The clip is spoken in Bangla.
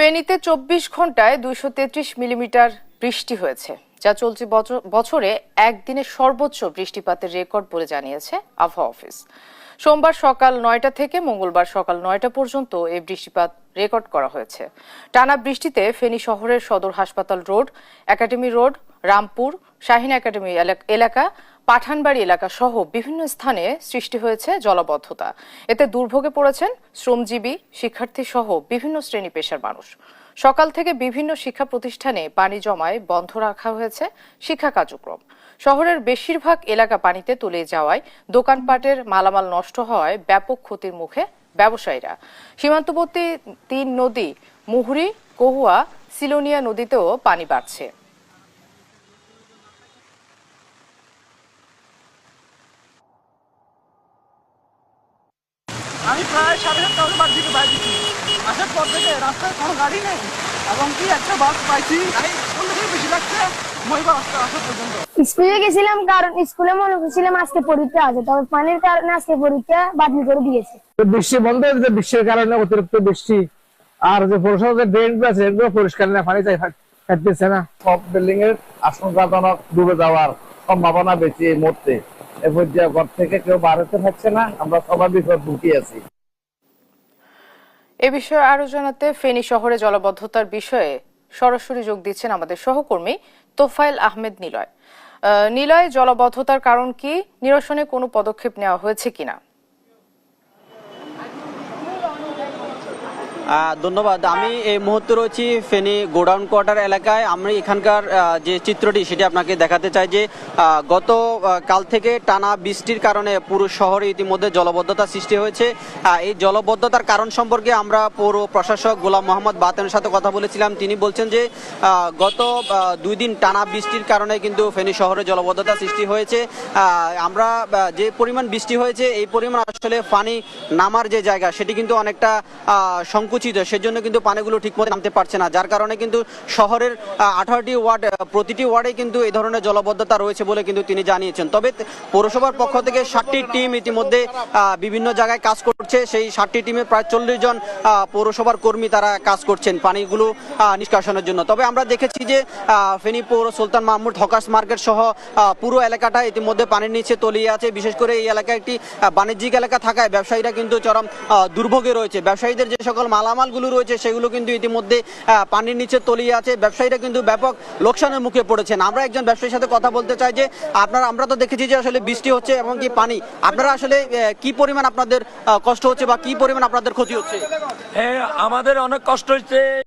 ফেনীতে চব্বিশ ঘন্টায় দুইশো তেত্রিশ মিলিমিটার বৃষ্টি হয়েছে, যা চলতি বছরে একদিনে সর্বোচ্চ বৃষ্টিপাতের রেকর্ড বলে জানিয়েছে আবহাওয়া অফিস। সোমবার সকাল নয়টা থেকে মঙ্গলবার সকাল নয়টা পর্যন্ত এই বৃষ্টিপাত রেকর্ড করা হয়েছে। টানা বৃষ্টিতে ফেনী শহরের সদর হাসপাতাল road, academy road, Rampur, Shahin academy এলাকা পাঠানবাড়ি এলাকা সহ বিভিন্ন স্থানে সৃষ্টি হয়েছে জলাবদ্ধতা। এতে দুর্ভোগে পড়েছেন শ্রমজীবী শিক্ষার্থী সহ বিভিন্ন শ্রেণি পেশার মানুষ। সকাল থেকে বিভিন্ন শিক্ষা প্রতিষ্ঠানে পানি জমায়, বন্ধ রাখা হয়েছে শিক্ষা কার্যক্রম। শহরের বেশিরভাগ এলাকা পানিতে তলিয়ে যাওয়ায় দোকানপাটের মালামাল নষ্ট হওয়ায় ব্যাপক ক্ষতির মুখে ব্যবসায়ীরা। সীমান্তবর্তী তিন নদী, মুহুরী, কহুয়া, সিলোনিয়া নদীতেও পানি বাড়ছে। আমি প্রায় সাড়ে সাতটা বাড়ি থেকে বাইরে দিচ্ছি আসার পর থেকে রাস্তায় কোনো গাড়ি নেই এবং কি একটা বাস পাইছি। বেশি লাগছে স্কুলে গেছিলাম কারণ স্কুলে মনে করছিলাম আজকে পরীক্ষা আছে তবে পানির কারণে আজকে পরীক্ষা বাতিল করে দিয়েছে। বৃষ্টি বন্ধ হয়ে যে বৃষ্টির কারণে অতিরিক্ত বৃষ্টি আর যে পৌরসভা যে ড্রেন আছে এগুলো পরিষ্কার না পানি চাই খাইতেছে না। সব বিল্ডিং এর আশঙ্কাজনক ডুবে যাওয়ার সম্ভাবনা বেশি এই মুহূর্তে। এ পর্যায়ে ঘর থেকে কেউ বাড়াতে পারছে না, আমরা সবার বিপদ ঢুকিয়ে আছি। এ বিষয়ে আরও জানাতে ফেনী শহরে জলাবদ্ধতার বিষয়ে সরাসরি যোগ দিচ্ছেন আমাদের সহকর্মী তোফায়েল আহমেদ নিলয়। নিলয়, জলাবদ্ধতার কারণ কি? নিরসনে কোনো পদক্ষেপ নেওয়া হয়েছে কিনা? ধন্যবাদ। আমি এই মুহূর্তে রয়েছি ফেনী গোডাউন কোয়ার্টার এলাকায়। আমি এখানকার যে চিত্রটি সেটি আপনাকে দেখাতে চাই যে গত কাল থেকে টানা বৃষ্টির কারণে পুরো শহরে ইতিমধ্যে জলবদ্ধতা সৃষ্টি হয়েছে। এই জলবদ্ধতার কারণ সম্পর্কে আমরা পৌর প্রশাসক গোলাম মোহাম্মদ বাতেনের সাথে কথা বলেছিলাম। তিনি বলছেন যে গত দুই দিন টানা বৃষ্টির কারণে কিন্তু ফেনী শহরে জলবদ্ধতা সৃষ্টি হয়েছে। আমরা যে পরিমাণ বৃষ্টি হয়েছে এই পরিমাণ আসলে পানি নামার যে জায়গা সেটি কিন্তু অনেকটা আহ, সংকুচিত সেজন্য কিন্তু পানিগুলো ঠিকমতো নামতে পারছে না। যার কারণে কিন্তু শহরের আঠারোটি ওয়ার্ড প্রতিটি ওয়ার্ডে কিন্তু এই ধরনের জলবদ্ধতা রয়েছে বলে কিন্তু তিনি জানিয়েছেন। তবে পৌরসভার পক্ষ থেকে ষাটটি টিম ইতিমধ্যে বিভিন্ন জায়গায় কাজ করছে। সেই ষাটটি টিমে প্রায় চল্লিশ জন পৌরসভার কর্মী তারা কাজ করছেন পানিগুলো নিষ্কাশনের জন্য। তবে আমরা দেখেছি যে ফেনী পৌর সুলতান মাহমুদ হকার্স মার্কেট সহ পুরো এলাকাটা ইতিমধ্যে পানির নিচে তলিয়ে আছে। বিশেষ করে এই এলাকা একটি বাণিজ্যিক এলাকা থাকায় ব্যবসায়ীরা কিন্তু চরম দুর্ভোগে রয়েছে। ব্যবসায়ীদের যে সকল মালামালগুলো রয়েছে, সেগুলো কিন্তু ইতিমধ্যে পানির নিচে তলিয়ে আছে। ব্যবসায়ীরা কিন্তু ব্যাপক লোকসানের মুখে পড়েছেন। আমরা একজন ব্যবসায়ীর সাথে কথা বলতে চাই যে, আপনার, আমরা তো দেখেছি যে আসলে বৃষ্টি হচ্ছে এবং কি পানি। আপনারা আসলে কি পরিমাণ আপনাদের কষ্ট হচ্ছে বা কি পরিমাণ আপনাদের ক্ষতি হচ্ছে? হ্যাঁ আমাদের অনেক কষ্ট হচ্ছে।